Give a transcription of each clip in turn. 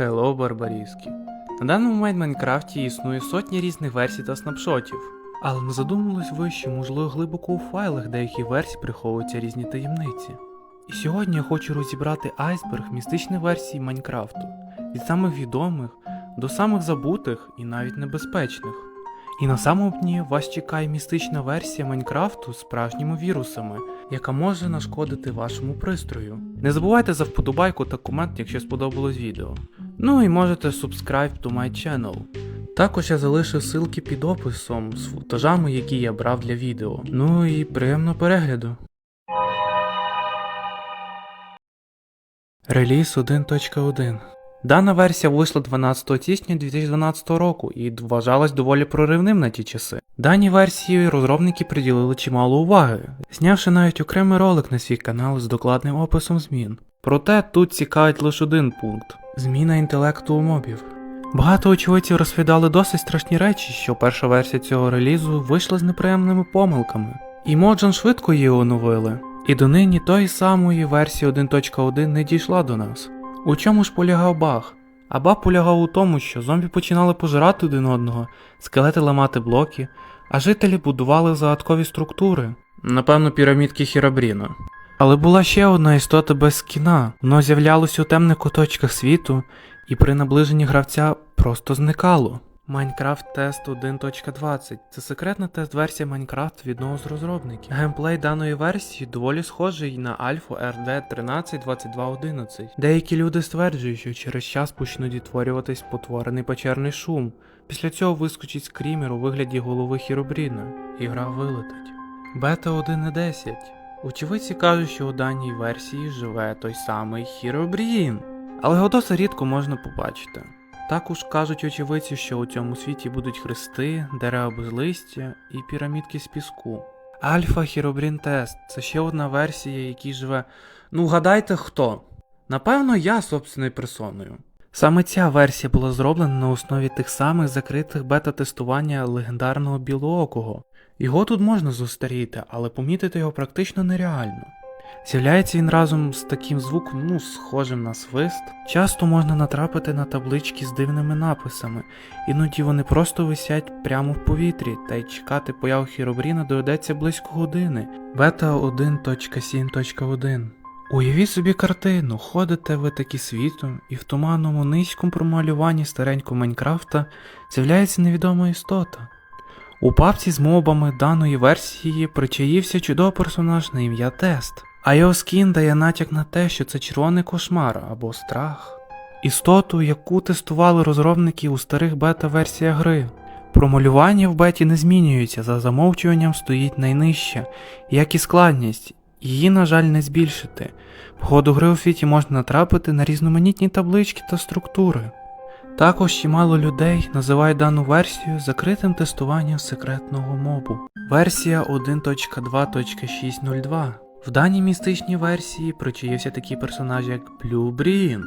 Hello, барбаріски. На даний момент в Майнкрафті існує сотні різних версій та снапшотів. Але не задумувались ви, що можливо глибоко у файлах деяких версій приховуються різні таємниці. І сьогодні я хочу розібрати айсберг містичних версій Майнкрафту від самих відомих до самих забутих і навіть небезпечних. І на самому дні вас чекає містична версія Майнкрафту з справжніми вірусами, яка може нашкодити вашому пристрою. Не забувайте за вподобайку та комент, якщо сподобалось відео. Ну і можете subscribe to my channel. Також я залишив ссылки під описом з футажами, які я брав для відео. Ну і приємного перегляду. Реліз 1.1 Дана версія вийшла 12 січня 2012 року і вважалась доволі проривним на ті часи. Даній версії розробники приділили чимало уваги, знявши навіть окремий ролик на свій канал з докладним описом змін. Проте тут цікавить лише один пункт зміна інтелекту у мобів. Багато очевидців розповідали досить страшні речі, що перша версія цього релізу вийшла з неприємними помилками. І Моджан швидко її оновили, і донині тої самої версії 1.1 не дійшла до нас. У чому ж полягав баг? А баг полягав у тому, що зомбі починали пожирати один одного, скелети ламати блоки, а жителі будували загадкові структури. Напевно, пірамідки Хірабріна. Але була ще одна істота без скіна. Воно з'являлося у темних куточках світу, і при наближенні гравця просто зникало. Minecraft Test 1.20 це секретна тест-версія Minecraft від одного з розробників. Геймплей даної версії доволі схожий на альфу RD 132211. Деякі люди стверджують, що через час почнуть відтворюватись потворений печерний шум. Після цього вискочить скрімер у вигляді голови Хіробріна, і гра вилетить. Бета 1.10. Очевидці кажуть, що у даній версії живе той самий Хіробрін. Але його досить рідко можна побачити. Також кажуть очевидці, що у цьому світі будуть хрести, дерева без листя і пірамідки з піску. Альфа Хіробрін Тест це ще одна версія, якій живе. Ну гадайте хто? Напевно, я собственною персоною. Саме ця версія була зроблена на основі тих самих закритих бета-тестування легендарного білоокого. Його тут можна зустріти, але помітити його практично нереально. З'являється він разом з таким звуком, ну, схожим на свист. Часто можна натрапити на таблички з дивними написами, іноді вони просто висять прямо в повітрі, та й чекати появи Хіробріна доведеться близько години. Бета 1.7.1 Уявіть собі картину, ходите ви такі світом, і в туманному низькому промалюванні старенького Майнкрафта з'являється невідома істота. У папці з мобами даної версії причаївся чудовий персонаж на ім'я Тест, а його скін дає натяк на те, що це червоний кошмар або страх. Істоту, яку тестували розробники у старих бета-версіях гри. Промалювання в беті не змінюється, за замовчуванням стоїть найнижча, як і складність, її, на жаль, не збільшити. В ходу гри у світі можна натрапити на різноманітні таблички та структури. Також чимало людей називають дану версію закритим тестуванням секретного мобу. Версія 1.2.602. В даній містичній версії причаївся такий персонаж, як Blue Breen.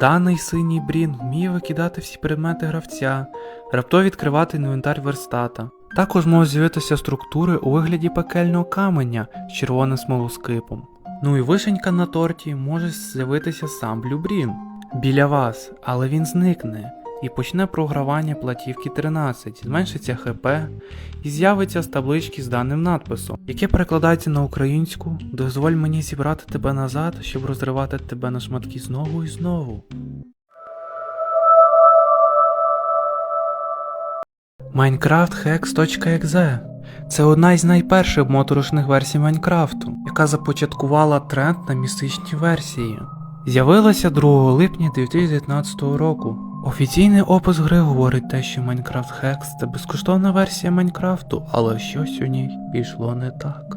Даний синій брін вміє викидати всі предмети гравця, раптово відкривати інвентар верстата. Також можуть з'явитися структури у вигляді пекельного каменя з червоним смолоскипом. Ну і вишенька на торті може з'явитися сам Блюбрін біля вас, але він зникне і почне програвання платівки 13, зменшиться ХП і з'явиться з таблички з даним надписом, яке перекладається на українську Дозволь мені зібрати тебе назад, щоб розривати тебе на шматки знову і знову. Minecraft це одна із найперших моторошних версій Майнкрафту, яка започаткувала тренд на містичні версії. З'явилася 2 липня 2019 року. Офіційний опис гри говорить те, що Minecraft Hex це безкоштовна версія Майнкрафту, але щось у ній пішло не так.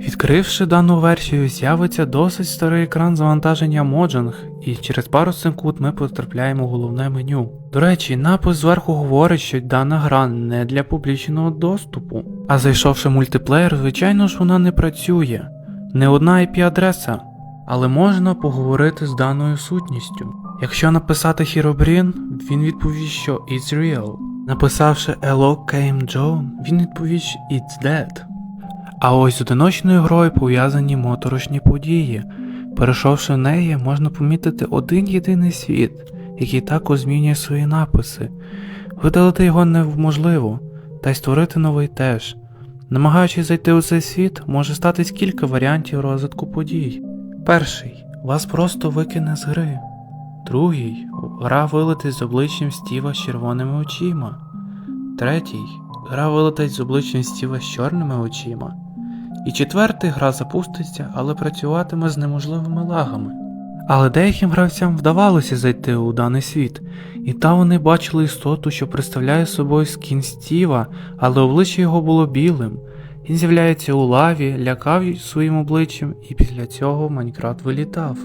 Відкривши дану версію, з'явиться досить старий екран завантаження Mojang, і через пару секунд ми потрапляємо в головне меню. До речі, напис зверху говорить, що дана гра не для публічного доступу. А зайшовши мультиплеєр, звичайно ж вона не працює. Не одна IP-адреса, але можна поговорити з даною сутністю. Якщо написати Хіробрін, він відповість, що It's real. Написавши Hello Came John, він відповість It's dead. А ось з одиночною грою пов'язані моторошні події. Перейшовши в неї, можна помітити один єдиний світ, який також змінює свої написи. Видалити його неможливо, та й створити новий теж. Намагаючись зайти у цей світ, може статись кілька варіантів розвитку подій. Перший вас просто викине з гри. Другий гра вилетить з обличчям Стіва з червоними очима. Третій гра вилетить з обличчям Стіва з чорними очима. І четвертий гра запуститься, але працюватиме з неможливими лагами. Але деяким гравцям вдавалося зайти у даний світ, і там вони бачили істоту, що представляє собою скін Стіва, але обличчя його було білим. Він з'являється у лаві, лякав своїм обличчям, і після цього Майнкрафт вилітав.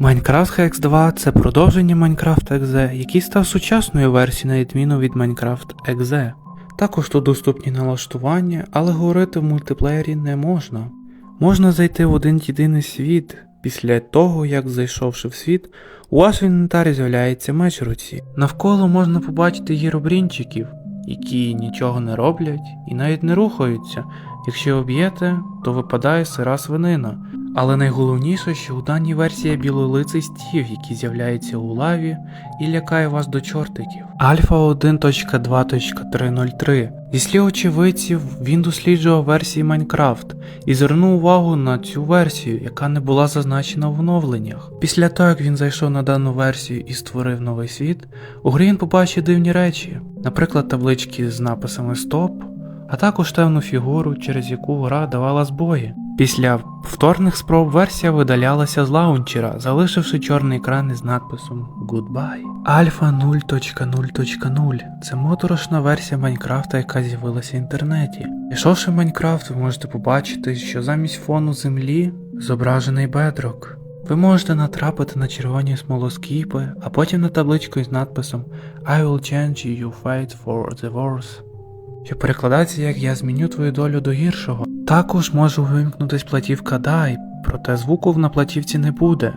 Minecraft Hex 2 це продовження Minecraft Exe, який став сучасною версією на відміну від Minecraft Exe. Також тут доступні налаштування, але говорити в мультиплеєрі не можна. Можна зайти в один єдиний світ. Після того, як зайшовши в світ, у вас в інвентарі з'являється меч руці. Навколо можна побачити гіробрінчиків, які нічого не роблять і навіть не рухаються. Якщо об'єте, то випадає сира свинина. Але найголовніше, що у даній версії білолиций стів, який з'являється у лаві і лякає вас до чортиків. Альфа 1.2.303. Зі слів очевидців, він досліджував версії Minecraft і звернув увагу на цю версію, яка не була зазначена в оновленнях. Після того, як він зайшов на дану версію і створив новий світ, у грі він побачив дивні речі, наприклад, таблички з написами Стоп, а також темну фігуру, через яку гра давала збої. Після повторних спроб версія видалялася з лаунчера, залишивши чорний екран із надписом Goodbye. Альфа 0.0.0 це моторошна версія Майнкрафта, яка з'явилася в інтернеті. Пішовши Майнкрафт, ви можете побачити, що замість фону землі зображений бедрок. Ви можете натрапити на червоні смолоскіпи, а потім на табличку із надписом I will change you fight for the worse що перекладається як Я зміню твою долю до гіршого. Також може вимкнутись платівка Дай, проте звуку на платівці не буде.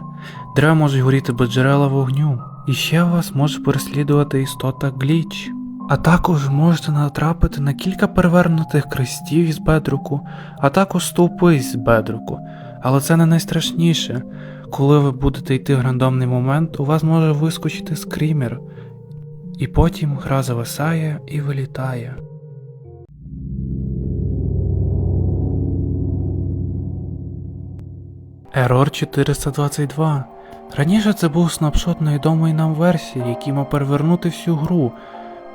Дерева можуть горіти без джерела вогню. І ще вас може переслідувати істота гліч. А також можете натрапити на кілька перевернутих крестів із бедруку, а також стовпи з бедруку. Але це не найстрашніше. Коли ви будете йти в рандомний момент, у вас може вискочити скрімер, і потім гра зависає і вилітає. Error 422. Раніше це був снапшот невідомої нам версії, який мав перевернути всю гру.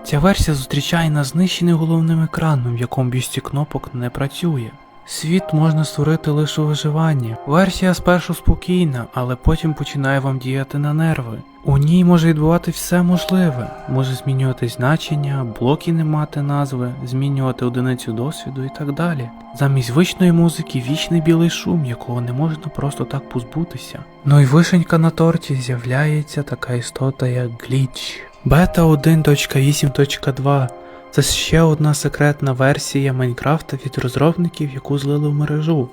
Ця версія зустрічає нас знищений головним екраном, в якому більшість кнопок не працює. Світ можна створити лише у виживанні. Версія спершу спокійна, але потім починає вам діяти на нерви. У ній може відбувати все можливе, може змінювати значення, блоки не мати назви, змінювати одиницю досвіду і так далі. Замість звичної музики вічний білий шум, якого не можна просто так позбутися. Ну і вишенька на торті з'являється така істота, як гліч. Бета 1.8.2 це ще одна секретна версія Майнкрафта від розробників, яку злили в мережу.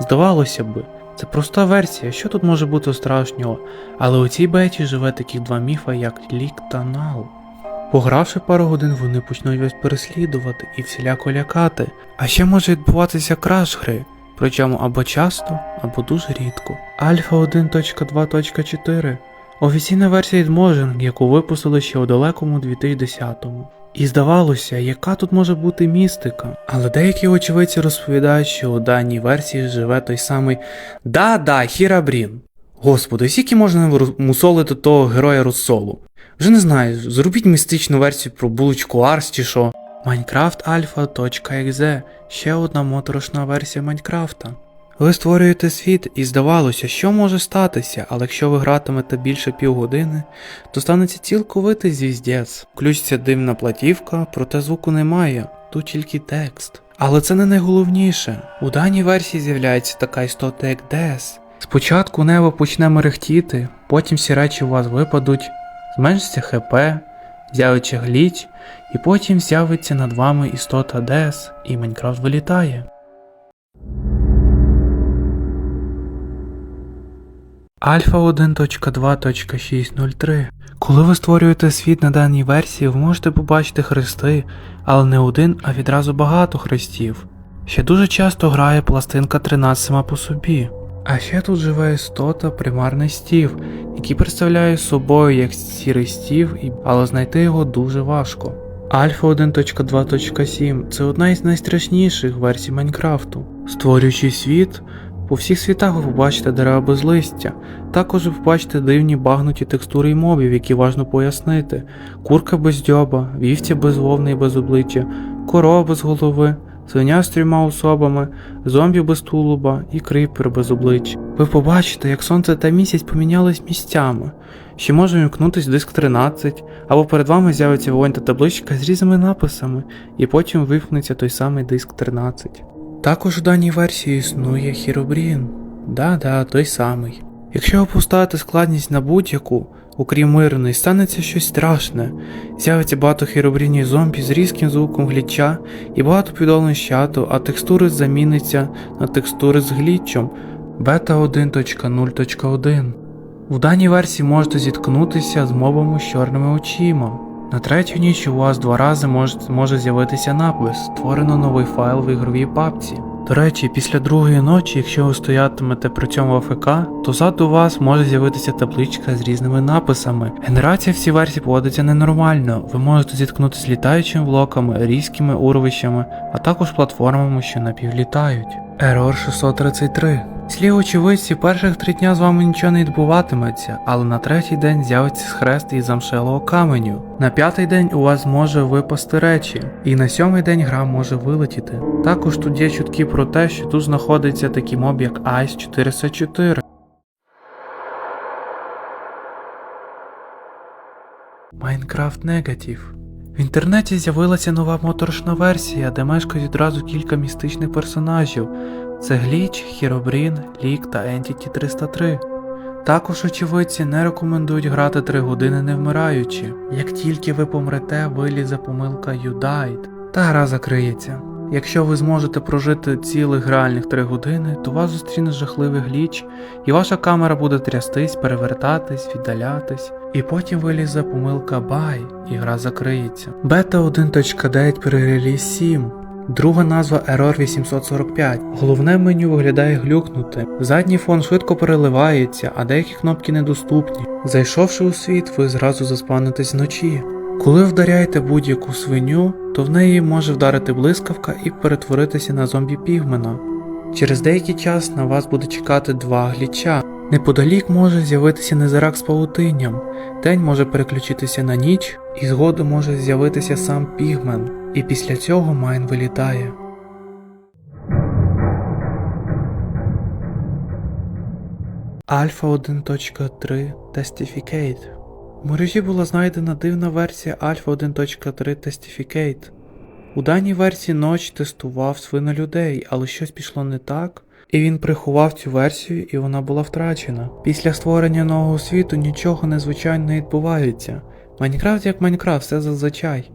Здавалося би, це проста версія, що тут може бути страшнього, але у цій беті живе таких два міфа, як лік та нал. Погравши пару годин, вони почнуть вас переслідувати і всіляко лякати, а ще може відбуватися краш гри, причому або часто, або дуже рідко. Альфа 1.2.4 офіційна версія від яку випустили ще у далекому 2010-му. І здавалося, яка тут може бути містика. Але деякі очевидці розповідають, що у даній версії живе той самий Да-да, Хірабрін. Господи, скільки можна мусолити того героя Руссолу? Вже не знаю, зробіть містичну версію про булочку Арс чи що. Minecraft Alpha.exe ще одна моторошна версія Майнкрафта. Ви створюєте світ і здавалося, що може статися, але якщо ви гратимете більше півгодини, то станеться цілковитий звіздець. Включиться дивна платівка, проте звуку немає, тут тільки текст. Але це не найголовніше. У даній версії з'являється така істота, як Дес. Спочатку небо почне мерехтіти, потім всі речі у вас випадуть, зменшиться ХП, з'явиться гліч, і потім з'явиться над вами істота Дес, і Майнкрафт вилітає. Альфа 1.2.603. Коли ви створюєте світ на даній версії, ви можете побачити хрести, але не один, а відразу багато хрестів. Ще дуже часто грає пластинка 13 сама по собі. А ще тут живе істота примарний стів, який представляє собою як сірий стів, але знайти його дуже важко. Альфа 1.2.7 це одна із найстрашніших версій Майнкрафту. Створюючи світ, по всіх світах ви побачите дерева без листя. Також ви побачите дивні багнуті текстури й мобів, які важно пояснити: курка без дьоба, вівця без вовни і без обличчя, корова без голови, свиня з трьома особами, зомбі без тулуба і крипер без обличчя. Ви побачите, як сонце та місяць помінялись місцями. Ще може вімкнутись диск 13, або перед вами з'явиться вогонь та табличка з різними написами, і потім вимкнеться той самий диск 13. Також у даній версії існує Хіробрін. Да-да, той самий. Якщо поставите складність на будь-яку, окрім мирної, станеться щось страшне. З'явиться багато хіробрінів зомбі з різким звуком гліча і багато підолень з чату, а текстури заміниться на текстури з глічем бета 1.0.1. В даній версії можете зіткнутися з мобами з чорними очима. На третю ніч у вас два рази може, може з'явитися напис Створено новий файл в ігровій папці. До речі, після другої ночі, якщо ви стоятимете при цьому АФК, то ззаду вас може з'явитися табличка з різними написами. Генерація в цій версії поводиться ненормально. Ви можете зіткнутися з літаючими блоками, різкими урвищами, а також платформами, що напівлітають. Error 633 Слів очевидці, перших три дня з вами нічого не відбуватиметься, але на третій день з'явиться хрест із замшелого каменю. На п'ятий день у вас може випасти речі, і на сьомий день гра може вилетіти. Також тут є чутки про те, що тут знаходиться такий моб як Ice 404. Майнкрафт Негатив. В інтернеті з'явилася нова моторошна версія, де мешкають одразу кілька містичних персонажів. Це Гліч, Хіробрін, Лік та Entity 303. Також очевидці не рекомендують грати 3 години не вмираючи. Як тільки ви помрете, вилізе помилка You died, та гра закриється. Якщо ви зможете прожити цілих реальних 3 години, то вас зустріне жахливий гліч, і ваша камера буде трястись, перевертатись, віддалятись, і потім вилізе помилка Bye, і гра закриється. Бета 1.9 перереліз 7. Друга назва Error 845. Головне меню виглядає глюкнути. Задній фон швидко переливається, а деякі кнопки недоступні. Зайшовши у світ, ви зразу заспанитесь вночі. Коли вдаряєте будь-яку свиню, то в неї може вдарити блискавка і перетворитися на зомбі пігмена. Через деякий час на вас буде чекати два гліча. Неподалік може з'явитися незирак з павутинням. День може переключитися на ніч, і згодом може з'явитися сам пігмен, і після цього Майн вилітає. Альфа 1.3 Testificate У мережі була знайдена дивна версія Альфа 1.3 Testificate. У даній версії Ноч тестував свинолюдей, але щось пішло не так, і він приховав цю версію, і вона була втрачена. Після створення нового світу нічого незвичайно не відбувається. Майнкрафт як Майнкрафт, все зазвичай.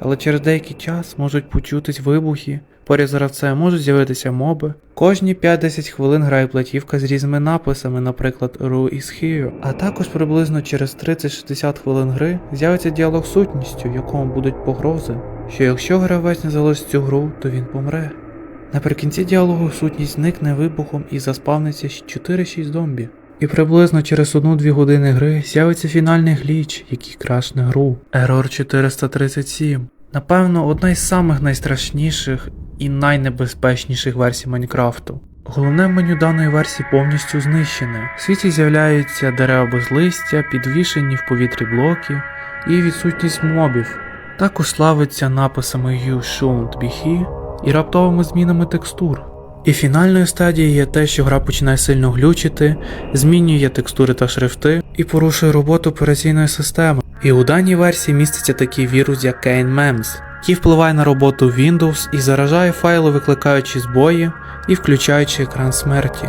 Але через деякий час можуть почутись вибухи, поряд з гравцем можуть з'явитися моби. Кожні 5-10 хвилин грає платівка з різними написами, наприклад, Ru is here. А також приблизно через 30-60 хвилин гри з'явиться діалог з сутністю, в якому будуть погрози, що якщо гравець не залишить цю гру, то він помре. Наприкінці діалогу сутність зникне вибухом і заспавниться 4-6 зомбі. І приблизно через 1-2 години гри з'явиться фінальний гліч, який крашне гру. Error 437. Напевно, одна із самих найстрашніших і найнебезпечніших версій Майнкрафту. Головне меню даної версії повністю знищене. В світі з'являються дерева без листя, підвішені в повітрі блоки і відсутність мобів. Також славиться написами You shouldn't be here і раптовими змінами текстур. І фінальною стадією є те, що гра починає сильно глючити, змінює текстури та шрифти і порушує роботу операційної системи. І у даній версії міститься такий вірус, як Kane Mems, який впливає на роботу Windows і заражає файли, викликаючи збої і включаючи екран смерті.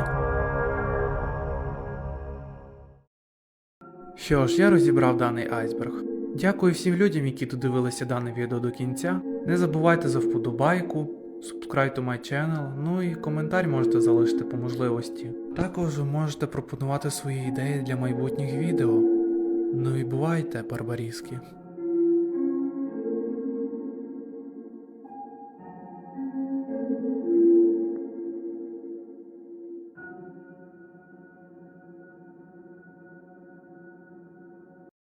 Що ж, я розібрав даний айсберг. Дякую всім людям, які додивилися дане відео до кінця. Не забувайте за вподобайку, subscribe to my channel, ну і коментар можете залишити по можливості. Також ви можете пропонувати свої ідеї для майбутніх відео. Ну і бувайте, барбаріски.